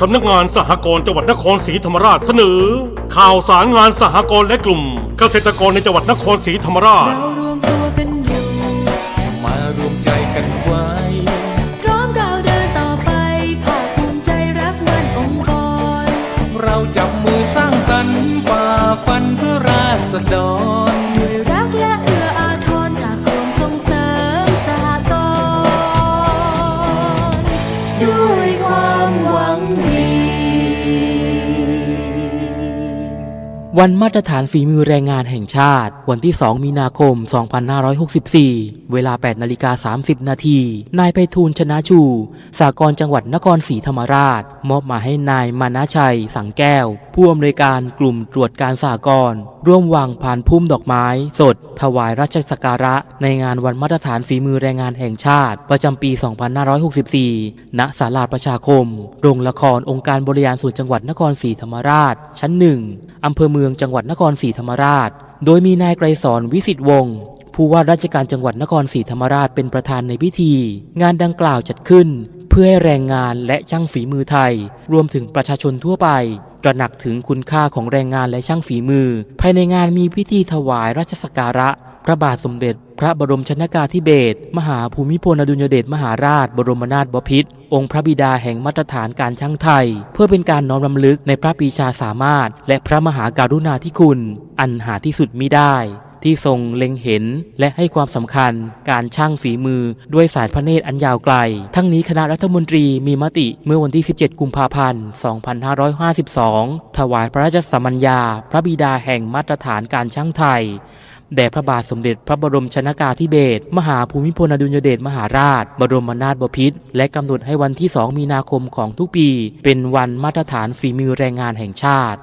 สำนักงานสหกรณ์จังหวัดนครศรีธรรมราชเสนอ ข่าวสารงานสหกรณ์และกลุ่ม เกษตรกรในจังหวัดนครศรีธรรมราช เรารวมตัวกันอยู่ มารวมใจกันไว้ พร้อมก้าวเดินต่อไปภาคภูมิใจรักมันองค์กร เราจับมือสร้างสรรค์ฝ่าฟันเพื่อราษฎร วันมาตรฐานฝีมือแรงงานแห่งชาติ วันที่ 2 มีนาคม 2564 เวลา 8นาฬิกา30 นาที นายไพฑูรย์ชนะชู สากรจังหวัดนครศรีธรรมราช มอบมาให้นายมานาชัย สังแก้ว ผู้อำนวยการกลุ่มตรวจการสากรร่วมวางพานพุ่มดอกไม้ สด ถวายราชสักการะ ในงานวันมาตรฐานฝีมือแรงงานแห่งชาติ ประจำปี 2564 ณ ศาลาประชาคม โรงละครองค์การบริหารส่วนจังหวัดนครศรีธรรมราช ชั้นหนึ่งอำเภอเมืองจังหวัดนครศรีธรรมราช โดยมีนายไกรสอนวิสิทธิ์วงศ์ผู้ว่าราชการจังหวัดนครศรีธรรมราชเป็นประธานในพิธี งานดังกล่าวจัดขึ้น เพื่อให้แรงงานและช่างฝีมือไทย รวมถึงประชาชนทั่วไปตระหนักถึงคุณค่าของแรงงานและช่างฝีมือ ภายในงานมีพิธีถวายราชสักการะ พระบาทสมเด็จ พระบรมชนากาธิเบศรมหาภูมิพลอดุลยเดชมหาราช บรมนาถบพิตรองค์พระบิดาแห่งมาตรฐานการช่างไทย เพื่อเป็นการน้อมรำลึกในพระปีชาสามารถ และพระมหาการุณาธิคุณ อันหาที่สุดมิได้ ที่ทรงเล็งเห็นและให้ความสำคัญ การช่างฝีมือด้วยสายพระเนตรอันยาวไกล ทั้งนี้คณะรัฐมนตรีมีมติเมื่อวันที่ 17 กุมภาพันธ์ 2552 ถวายพระราชสมัญญา พระบิดาแห่งมาตรฐานการช่างไทย แด่พระบาทสมเด็จพระบรมชนากาธิเบศรมหาภูมิพลอดุลยเดชมหาราช บรมนาถบพิตรและกำหนดให้วันที่ 2 มีนาคมของทุกปี เป็นวันมาตรฐานฝีมือแรงงานแห่งชาติ